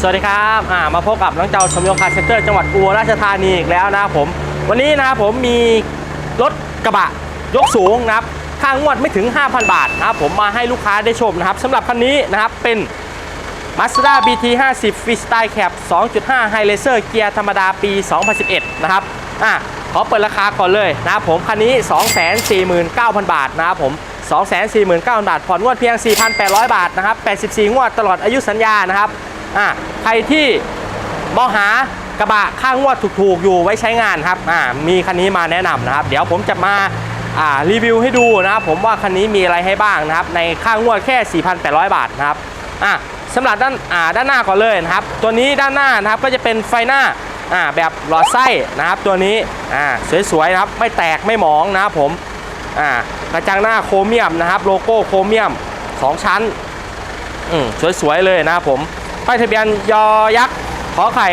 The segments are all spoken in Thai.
สวัสดีครับอ่ามาพบกับน้องเจ้าสมยงคาร์เซ็นเตอร์จังหวัดอุบลราชธานีอีกแล้วนะครับผม วันนี้นะครับผมมีรถกระบะยกสูงนะครับค่างวดไม่ถึง 5,000 บาทนะครับผมมาให้ลูกค้าได้ชมนะครับสำหรับคันนี้นะครับเป็น Mazda BT 50 Freestyle Cab 2.5 High Racer เกียร์ธรรมดาปี 2011 นะครับอะขอเปิดราคาก่อนเลยนะครับผมคันนี้ 249,000 บาทนะครับผม249,000 บาทผ่อนงวดเพียง 4,800 บาทนะครับ84 งวดตลอดอายุสัญญานะครับ อะใครที่มองหากระบะข้างงวดถูกๆ อยู่ไว้ใช้งานครับอ่ามีคันนี้มาแนะนำนะครับ เดี๋ยวผมจะมาอ่ารีวิวให้ดูนะครับ ผมว่าคันนี้มีอะไรให้บ้างนะครับ ในข้างงวดแค่ 4,800 บาทนะครับอะสำหรับด้านอ่าด้านหน้าก่อนเลยนะครับ ตัวนี้ด้านหน้านะครับก็จะเป็นไฟหน้าอ่าแบบหลอดไส้นะครับตัวนี้อ่าสวยๆนะครับไม่แตกไม่หมองนะครับผมอ่ากระจังหน้าโครเมียมนะครับ โลโก้โครเมียม 2 ชั้นอืมสวยๆเลยนะครับผม ป้ายทะเบียนยอยักษ์ขอไข่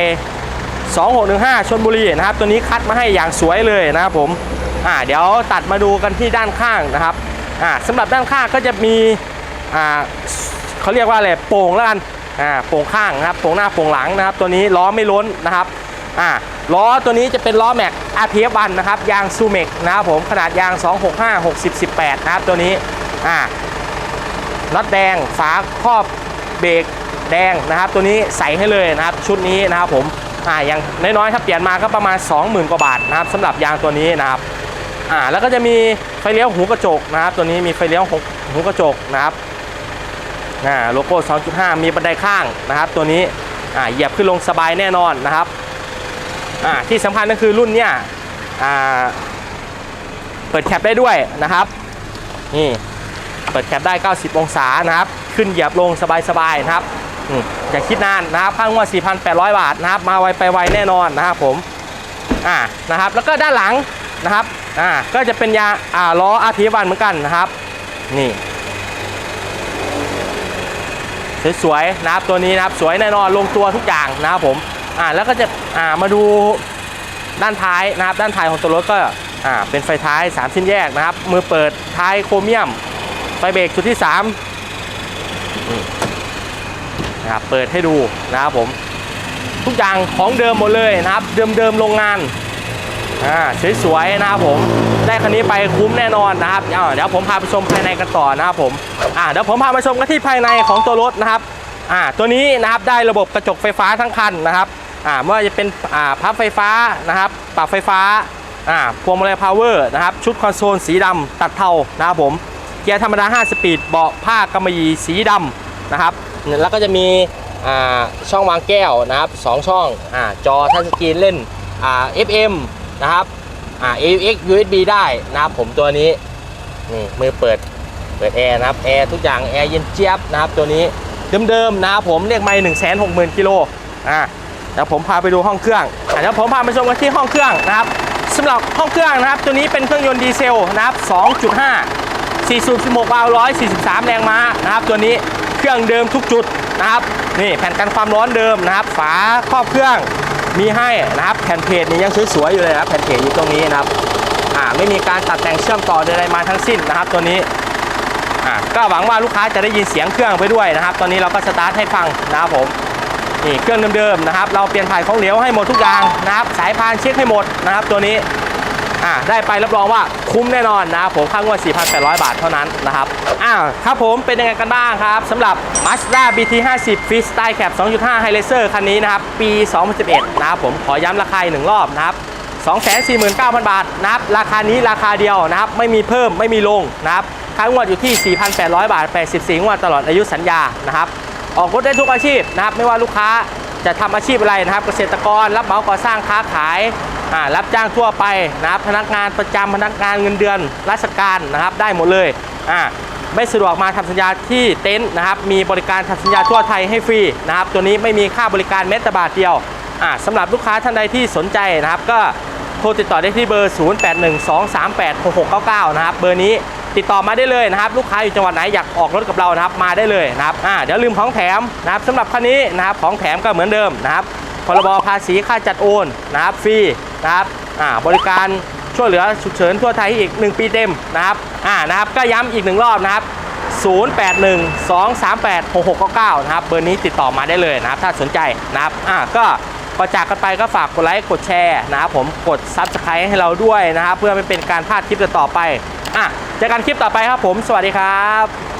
2615ชนบุรีนะครับ ตัวนี้คัดมาให้อย่างสวยเลยนะครับผมอ่าเดี๋ยวตัดมาดูกันที่ด้านข้างนะครับอ่าสำหรับด้านข้างก็จะมีอ่าเขาเรียกว่าอะไรโป่งแล้วกันอ่าโป่งข้างนะครับโป่งหน้าโป่งหลังนะครับ ตัวนี้ล้อไม่ล้นนะครับอ่าล้อตัวนี้จะเป็นล้อแม็ก RPF1 นะครับยางซูเมกนะครับผมขนาดยาง 265 60 18 นะครับตัวนี้อ่าน็อตแดงฝาครอบเบรก แดงนะครับ ตัวนี้ใส่ให้เลยนะครับ ชุดนี้นะครับผมอ่าอย่างน้อยๆถ้าเปลี่ยนมาก็ประมาณ 20,000 กว่าบาทนะครับสำหรับยางตัวนี้นะครับอ่าแล้วก็จะมีไฟเลี้ยวหูกระจกนะครับ ตัวนี้มีไฟเลี้ยวหูหูกระจกนะครับอ่าโลโก้ 2.5 มีบันไดข้างนะครับ ตัวนี้อ่าเหยียบขึ้นลงสบายแน่นอนนะครับอ่าที่สำคัญก็คือรุ่นเนี้ยอ่าเปิดแคปได้ด้วยนะครับนี่เปิดแคปได้ 90 องศานะครับ ขึ้นเหยียบลงสบายๆนะครับ อย่าคิดนานนะครับข้างว่า4,800 บาทนะครับ มาไวไปไวแน่นอนนะครับผมอ่านะครับ แล้วก็ด้านหลังนะครับอ่าก็จะเป็นยางอ่าล้อ RT1 เหมือนกันนะครับ นี่สวยๆนะครับตัวนี้นะครับสวยแน่นอนลงตัวทุกอย่างนะครับผมอ่าแล้วก็จะอ่ามาดูด้านท้ายนะครับ ด้านท้ายของตัวรถก็อ่าเป็นไฟท้าย 3 ชิ้นแยกนะครับ มือเปิดท้ายโครเมียม ไฟเบรกจุดที่ 3 นะครับเปิดให้ดูนะครับผมทุกอย่างของเดิมหมดเลยนะครับ เดิมๆโรงงานอ่าสวยๆนะครับผมได้คันนี้ไปคุ้มแน่นอนนะครับเดี๋ยวผมพาไปชมภายในกันต่อนะครับผมอ่าเดี๋ยวผมพาไปชมกันที่ภายในของตัวรถนะครับอ่าตัวนี้นะครับได้ระบบกระจกไฟฟ้าทั้งคันนะครับอ่าไม่ว่าจะเป็นอ่าพับไฟฟ้านะครับปรับไฟฟ้าอ่าพวงมาลัยพาวเวอร์นะครับชุดคอนโซลสีดำตัดเทานะครับผมเกียร์ธรรมดา 5 สปีดเบาะผ้ากำมะหยี่สีดำนะครับ แล้วก็จะมีช่องวางแก้วนะครับสองช่องอจอทัชสกรีนเล่นอ่า FM นะครับอ่า AUX USB ได้นะครับผมตัวนี้นี่มือเปิดเปิดแอร์นะครับแอร์ทุกอย่างแอร์เย็นเจี๊ยบนะครับตัวนี้เดิมๆนะครับผมเรียกไม่หนึ่งแสนหกหมื่นกิโลอ่าเดี๋ยวผมพาไปดูห้องเครื่องเดี๋ยวผมพาไปชมกันที่ห้องเครื่องนะครับสำหรับห้องเครื่องนะครับ ตัวนี้เป็นเครื่องยนต์ดีเซลนะครับ2.5 4สูบ16วาล์ว143 แรงม้านะครับตัวนี้ เครื่องเดิมทุกจุดนะครับนี่แผ่นกันความร้อนเดิมนะครับ ฝาครอบเครื่องมีให้นะครับแผ่นเพจนี่ยังสวยๆอยู่เลยนะครับแผ่นเพจอยู่ตรงนี้นะครับอ่าไม่มีการตัดแต่งเชื่อมต่อใดๆมาทั้งสิ้นนะครับ ตัวนี้อ่าก็หวังว่าลูกค้าจะได้ยินเสียงเครื่องไปด้วยนะครับ ตอนนี้เราก็สตาร์ทให้ฟังนะครับผมนี่เครื่องเดิมๆนะครับ เราเปลี่ยนถ่ายของเหลวให้หมดทุกอย่างนะครับ สายพานเช็คให้หมดนะครับ ตัวนี้ อ่าได้ไปรับรองว่าคุ้มแน่นอนนะครับผมค่างวด 4,800 บาทเท่านั้นนะครับอ้าวครับผมเป็นยังไงกันบ้างครับสำหรับ Mazda BT 50 Freestyle Cab 2.5 High Racer คันนี้นะครับปี 2011 นะครับผมขอย้ำราคาอีกหนึ่งรอบนะครับ249,000 บาทนะครับราคานี้ราคาเดียวนะครับไม่มีเพิ่มไม่มีลงนะครับค่างวดอยู่ที่ 4,800 บาท 84 งวดตลอดอายุสัญญานะครับออกรถได้ทุกอาชีพนะครับไม่ว่าลูกค้า จะทำอาชีพอะไรนะครับ เกษตรกรรับเหมาก่อสร้างค้าขายรับจ้างทั่วไปนะครับพนักงานประจำพนักงานเงินเดือนราชการนะครับ ได้หมดเลยไม่สะดวกมาทำสัญญาที่เต็นท์นะครับ มีบริการทำสัญญาทั่วไทยให้ฟรีนะครับ ตัวนี้ไม่มีค่าบริการแม้แต่บาทเดียวอ่าสำหรับลูกค้าท่านใดที่สนใจนะครับ ก็โทรติดต่อได้ที่เบอร์ 0812386699 นะครับ เบอร์นี้ ติดต่อมาได้เลยนะครับ ลูกค้าอยู่จังหวัดไหนอยากออกรถกับเรานะครับมาได้เลยนะครับอ่าเดี๋ยวลืมของแถมนะครับสำหรับคันนี้นะครับของแถมก็เหมือนเดิมนะครับพรบภาษีค่าจัดโอนนะครับฟรีนะครับอ่าบริการช่วยเหลือฉุกเฉินทั่วไทยอีก 1 ปีเต็มนะครับอ่านะครับก็ย้ำอีกหนึ่งรอบนะครับ 0812386699 นะครับเบอร์นี้ติดต่อมาได้เลยนะครับ ถ้าสนใจนะครับอะก็ ก่อนจากกันไปก็ฝากกดไลค์กดแชร์นะครับผมกด Subscribe ให้เราด้วยนะครับเพื่อไม่เป็นการพลาดคลิปต่อไปอะเจอกันคลิปต่อไปครับผม สวัสดีครับ